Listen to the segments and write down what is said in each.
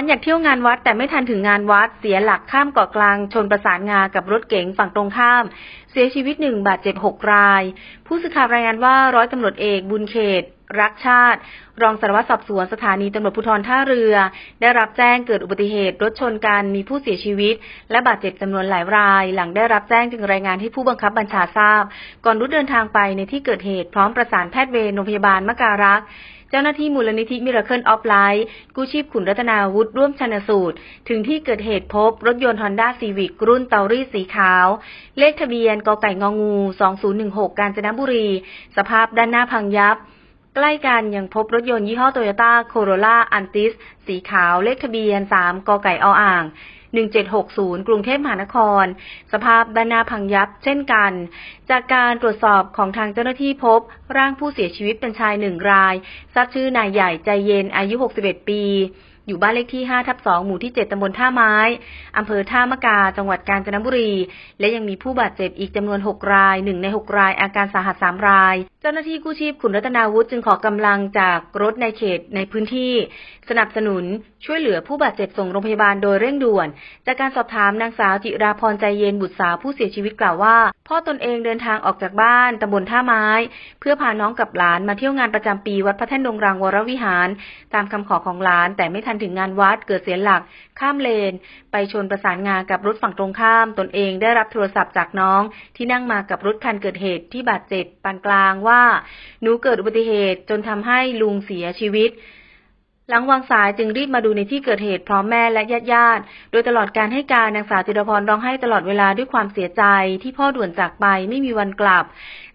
านอยากเที่ยวงานวัด แต่ไม่ทันถึงงานวัดเสียหลักข้ามเกาะกลาง ชนประสานงากับรถเก๋งฝั่งตรงข้าม เสียชีวิตหนึ่งบาดเจ็บหกราย ผู้สื่อข่าวรายงานว่าร้อยตำรวจเอกบุญเขตรักชาติ รองสารวัตรสอบสวนสถานีตำรวจภูธรท่าเรือ ได้รับแจ้งเกิดอุบัติเหตุรถชนกันมีผู้เสียชีวิต และบาดเจ็บจำนวนหลายราย หลังได้รับแจ้งจึงรายงานให้ผู้บังคับบัญชาทราบ ก่อนรุดเดินทางไปในที่เกิดเหตุพร้อมประสานแพทย์เวรโรงพยาบาลมการักษ์ เจ้าหน้าที่มูลนิธิมิราเคิลออฟไลท์กู้ชีพขุนรัตนาวุฒิร่วมชนสูตร ถึงที่เกิดเหตุพบรถยนต์ฮอนด้าซีวิกรุ่นเตารี่สีขาว เลขทะเบียนกไก่งองู 2016 กาญจนบุรี สภาพด้านหน้าพังยับ ใกล้กันยังพบรถยนต์ยี่ห้อโตโยต้าโคโรล่าอันติสสีขาวเลขทะเบียน 3 กไก่ออ่าง 1760 กรุงเทพมหานคร สภาพด้านหน้าพังยับเช่นกัน จากการตรวจสอบของทางเจ้าหน้าที่พบ ร่างผู้เสียชีวิตเป็นชายหนึ่งราย ทราบชื่อนายใหญ่ใจเย็นอายุ 61 ปีอยู่บ้านเลขที่ 5 ทับ 2 หมู่ที่ 7 ตำบลท่าไม้ อำเภอท่ามะกา จังหวัดกาญจนบุรี และยังมีผู้บาดเจ็บอีกจำนวน 6 ราย 1 ใน 6 รายอาการสาหัส 3 ราย เจ้าหน้าที่กู้ชีพขุนรัตนาวุฒิจึงขอกำลังจากรถในเขตในพื้นที่ สนับสนุนช่วยเหลือผู้บาดเจ็บส่งโรงพยาบาลโดยเร่งด่วน จากการสอบถามนางสาวจิราพรใจเย็นบุตรสาวผู้เสียชีวิตกล่าวว่า พ่อตนเองเดินทางออกจากบ้านตำบลท่าไม้ เพื่อพาน้องกับหลานมาเที่ยวงานประจำปีวัดพระแท่นดงรังวรวิหาร ตามคำขอของหลาน แต่ไม่ทันถึงงานวัดเกิดเสียหลัก ข้ามเลน ไปชนประสานงานกับรถฝั่งตรงข้าม ตนเองได้รับโทรศัพท์จากน้อง ที่นั่งมากับรถคันเกิดเหตุที่บาดเจ็บปานกลางว่าหนูเกิดอุบัติเหตุจนทำให้ลุงเสียชีวิต หลังวางสายจึงรีบมาดูในที่เกิดเหตุพร้อมแม่และญาติญาติๆโดยตลอดการให้การนางสาวจิรพรร้องไห้ตลอดเวลาด้วยความเสียใจที่พ่อด่วนจากไปไม่มีวันกลับ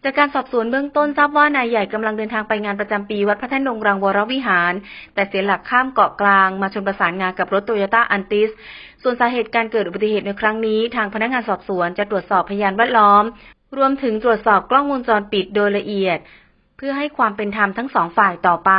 จากการสอบสวนเบื้องต้นทราบว่านายใหญ่กำลังเดินทางไปงานประจำปีวัดพระแท่นดงรังวรวิหาร แต่เสียหลักข้ามเกาะกลางมาชนประสานงานกับรถโตโยต้าอันติสส่วนสาเหตุการเกิดอุบัติเหตุในครั้งนี้ ทางพนักงานสอบสวนจะตรวจสอบพยานแวดล้อม รวมถึงตรวจสอบกล้องวงจรปิดโดยละเอียด เพื่อให้ความเป็นธรรมทั้งสองฝ่ายต่อไป